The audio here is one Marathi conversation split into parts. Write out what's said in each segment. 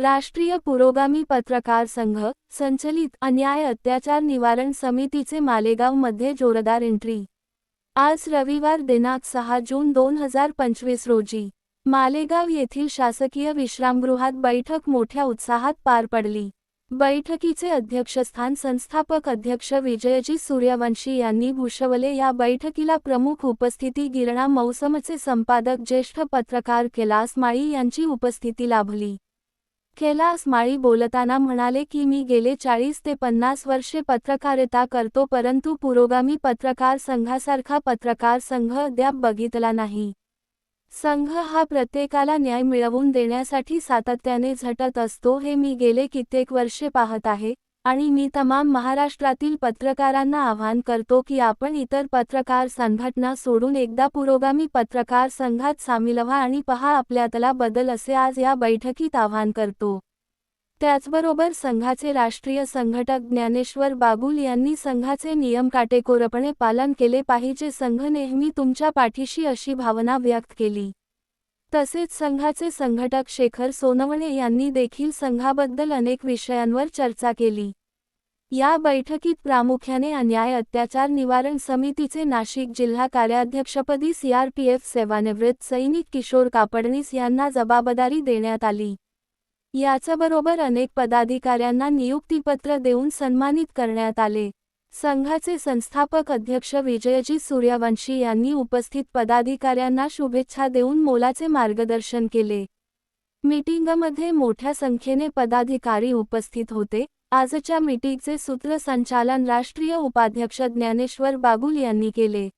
राष्ट्रीय पुरोगामी पत्रकार संघ संचलित अन्याय अत्याचार निवारण समितीचे मालेगावमध्ये जोरदार एंट्री. आज रविवार दिनांक सहा जून दोन हजार पंचवीस रोजी मालेगाव येथील शासकीय विश्रामगृहात बैठक मोठ्या उत्साहात पार पडली. बैठकीचे अध्यक्षस्थान संस्थापक अध्यक्ष विजयजी सूर्यवंशी यांनी भूषवले. या बैठकीला प्रमुख उपस्थिती गिरणा मौसमचे संपादक ज्येष्ठ पत्रकार कैलास माळी यांची उपस्थिती लाभली. कैलास माळी बोलताना म्हणाले की मी गेले चाळीस ते पन्नास वर्षे पत्रकारिता करतो परंतु पुरोगामी पत्रकार संघासारखा पत्रकार संघ अद्याप बघितला नाही. संघ हा प्रत्येकाला न्याय मिळवून देण्यासाठी सातत्याने झटत असतो. हे मी गेले कित्येक वर्षे पाहत आहे. आणि मी तमाम महाराष्ट्रातील पत्रकारांना आवाहन करतो की आपण इतर पत्रकार संघटना सोडून एकदा पुरोगामी पत्रकार संघात सामील व्हा आणि पहा आपल्यातला बदल असे आज या बैठकीत आवाहन करतो. त्याचबरोबर संघाचे राष्ट्रीय संघटक ज्ञानेश्वर बागुल यांनी संघाचे नियम काटेकोरपणे पालन केले पाहिजे. संघ नेहमी तुमच्या पाठीशी अशी भावना व्यक्त केली. तसेच संघाचे संघटक शेखर सोनवणे यांनी देखील संघाबद्दल अनेक विषयांवर चर्चा केली. या बैठकीत प्रामुख्याने अन्याय अत्याचार निवारण समितीचे नाशिक जिल्हा कार्याध्यक्षपदी सीआरपीएफ सेवानिवृत्त सैनिक किशोर कापडणीस यांना जबाबदारी देण्यात आली. याचबरोबर अनेक पदाधिकाऱ्यांना नियुक्तीपत्र देऊन सन्मानित करण्यात आले. संघाचे संस्थापक अध्यक्ष विजयजी सूर्यवंशी यांनी उपस्थित पदाधिकाऱ्यांना शुभेच्छा देऊन मोलाचे मार्गदर्शन केले. मीटिंगमध्ये मोठ्या संख्येने पदाधिकारी उपस्थित होते. आजच्या मीटिंगचे सूत्रसंचालन राष्ट्रीय उपाध्यक्ष ज्ञानेश्वर बागुल यांनी केले.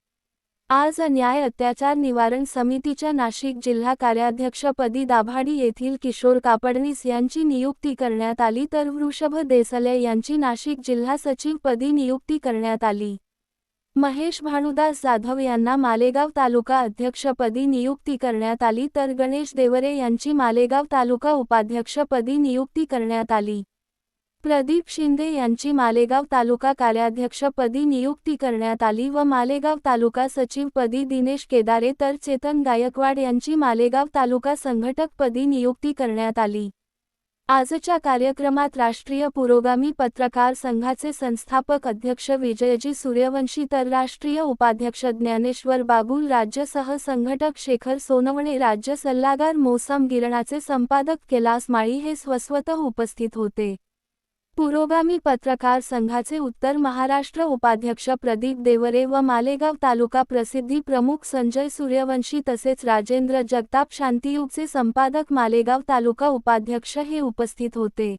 आज अन्याय अत्याचार निवारण समितीच्या नाशिक जिल्हा कार्याध्यक्षपदी दाभाडी येथील किशोर कापडणीस यांची नियुक्ती करण्यात आली तर वृषभ देसले यांची नाशिक जिल्हा सचिवपदी नियुक्ती करण्यात आली. महेश भानुदास जाधव यांना मालेगाव तालुका अध्यक्षपदी नियुक्ती करण्यात आली तर गणेश देवरे यांची मालेगाव तालुका उपाध्यक्षपदी नियुक्ती करण्यात आली. प्रदीप शिंदे यांची मालेगाव तालुका कार्याध्यक्षपदी नियुक्ती करण्यात आली व मालेगाव तालुका सचिवपदी दिनेश केदारे तर चेतन गायकवाड यांची मालेगाव तालुका संघटकपदी नियुक्ती करण्यात आली. आजच्या कार्यक्रमात राष्ट्रीय पुरोगामी पत्रकार संघाचे संस्थापक अध्यक्ष विजयजी सूर्यवंशी तर राष्ट्रीय उपाध्यक्ष ज्ञानेश्वर बागुल राज्यसह संघटक शेखर सोनवणे राज्य सल्लागार मोसम गिरणाचे संपादक कैलास माळी हे स्वस्वतः उपस्थित होते. पुरोगामी पत्रकार संघाचे उत्तर महाराष्ट्र उपाध्यक्ष प्रदीप देवरे व मालेगाव तालुका प्रसिद्धी प्रमुख संजय सूर्यवंशी तसेच राजेंद्र जगताप शांतियुगचे संपादक मालेगाव तालुका उपाध्यक्ष हे उपस्थित होते.